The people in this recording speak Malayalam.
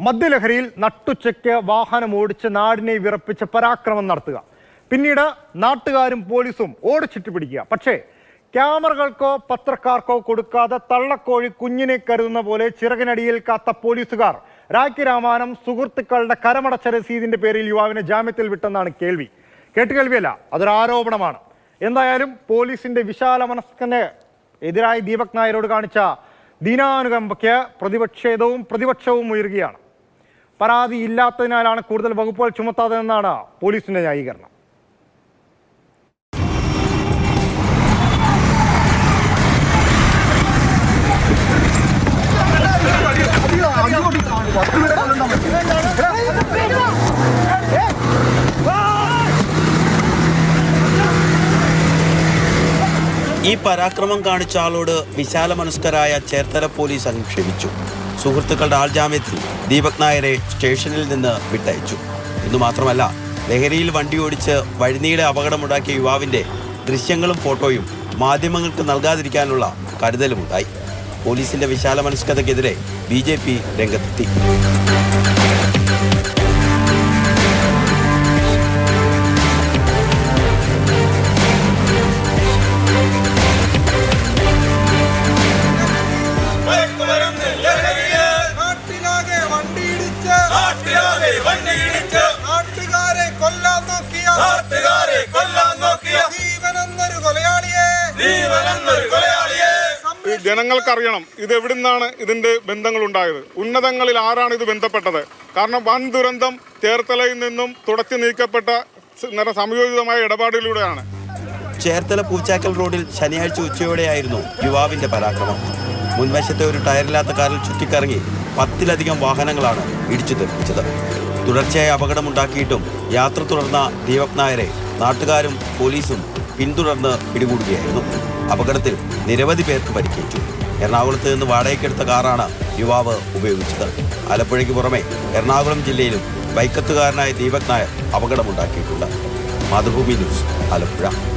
മദ്യലഹരിയിൽ നട്ടുച്ചയ്ക്ക് വാഹനം ഓടിച്ച് നാടിനെ വിറപ്പിച്ച് പരാക്രമം നടത്തുക. പിന്നീട് നാട്ടുകാരും പോലീസും ഓടിച്ചിട്ട് പിടിക്കുക. പക്ഷേ ക്യാമറകൾക്കോ പത്രക്കാർക്കോ കൊടുക്കാതെ തള്ളക്കോഴി കുഞ്ഞിനെ കരുതുന്ന പോലെ ചിറകിനടിയിൽ കാത്ത പോലീസുകാർ. രാഖി രാമാനം സുഹൃത്തുക്കളുടെ കരമടച്ച രസീതിന്റെ പേരിൽ യുവാവിനെ ജാമ്യത്തിൽ വിട്ടെന്നാണ് കേൾവി. കേട്ടുകേൾവിയല്ല അതൊരു ആരോപണമാണ്. എന്തായാലും പോലീസിന്റെ വിശാല മനസ്കന് എതിരായി ദീപക് നായരോട് കാണിച്ച ദീനാനുകമ്പയ്ക്ക് പ്രതിപക്ഷേതവും പ്രതിപക്ഷവും ഉയരുകയാണ്. പരാതി ഇല്ലാത്തതിനാലാണ് കൂടുതൽ വകുപ്പുകൾ ചുമത്താത്തതെന്നാണ് പോലീസിന്റെ ന്യായീകരണം ഈ പരാക്രമം കാണിച്ച ആളോട് വിശാല മനസ്കരായ ചേർത്തല പോലീസ് അനുക്ഷേപിച്ചു സുഹൃത്തുക്കളുടെ ആൾജാമ്യത്തിൽ ദീപക് നായരെ സ്റ്റേഷനിൽ നിന്ന് വിട്ടയച്ചു. എന്നു മാത്രമല്ല ലഹരിയിൽ വണ്ടി ഓടിച്ച് വഴിനീളെ അപകടമുണ്ടാക്കിയ യുവാവിന്റെ ദൃശ്യങ്ങളും ഫോട്ടോയും മാധ്യമങ്ങൾക്ക് നൽകാതിരിക്കാനുള്ള കരുതലുമുണ്ടായി. പോലീസിന്റെ വിശാല മനസ്കതയ്ക്കെതിരെ ബി ജെ പി രംഗത്തെത്തി. നാട്ടുകാരെ കൊല്ലാൻ നോക്കിയ നാട്ടുകാരെ കൊല്ലാൻ നോക്കിയ. ജീവനെന്നൊരു കൊലയാളിയെ. ജീവനെന്നൊരു കൊലയാളിയെ. ഈ ജനങ്ങൾക്കറിയണം ഇത് എവിടുന്നാണ് ഇതിന്റെ ബന്ധങ്ങൾ ഉണ്ടായത് ഉന്നതങ്ങളിൽ ആരാണ് ഇത് ബന്ധപ്പെട്ടത്? കാരണം വൻ ദുരന്തം ചേർത്തലയിൽ നിന്നും തുടച്ചു നീക്കപ്പെട്ട സംയോജിതമായ ഇടപാടിലൂടെയാണ്. ചേർത്തല പൂച്ചാക്കൽ റോഡിൽ ശനിയാഴ്ച ഉച്ചയോടെയായിരുന്നു യുവാവിന്റെ പരാക്രമം. മുൻവശത്തെ ഒരു ടയറില്ലാത്ത കാറിൽ ചുറ്റിക്കറങ്ങി പത്തിലധികം വാഹനങ്ങളാണ് ഇടിച്ചു തെറിപ്പിച്ചത് തുടർച്ചയായ അപകടമുണ്ടാക്കിയിട്ടും യാത്ര തുടർന്ന ദീപക് നായരെ നാട്ടുകാരും പോലീസും പിന്തുടർന്ന് പിടികൂടുകയായിരുന്നു. അപകടത്തിൽ നിരവധി പേർക്ക് പരിക്കേറ്റു. എറണാകുളത്ത് നിന്ന് വാടകയ്ക്കെടുത്ത കാറാണ് യുവാവ് ഉപയോഗിച്ചത്. ആലപ്പുഴയ്ക്ക് പുറമെ എറണാകുളം ജില്ലയിലും ബൈക്കത്തുകാരനായ ദീപക് നായർ അപകടമുണ്ടാക്കിയിട്ടുണ്ട്. മാതൃഭൂമി ന്യൂസ് ആലപ്പുഴ.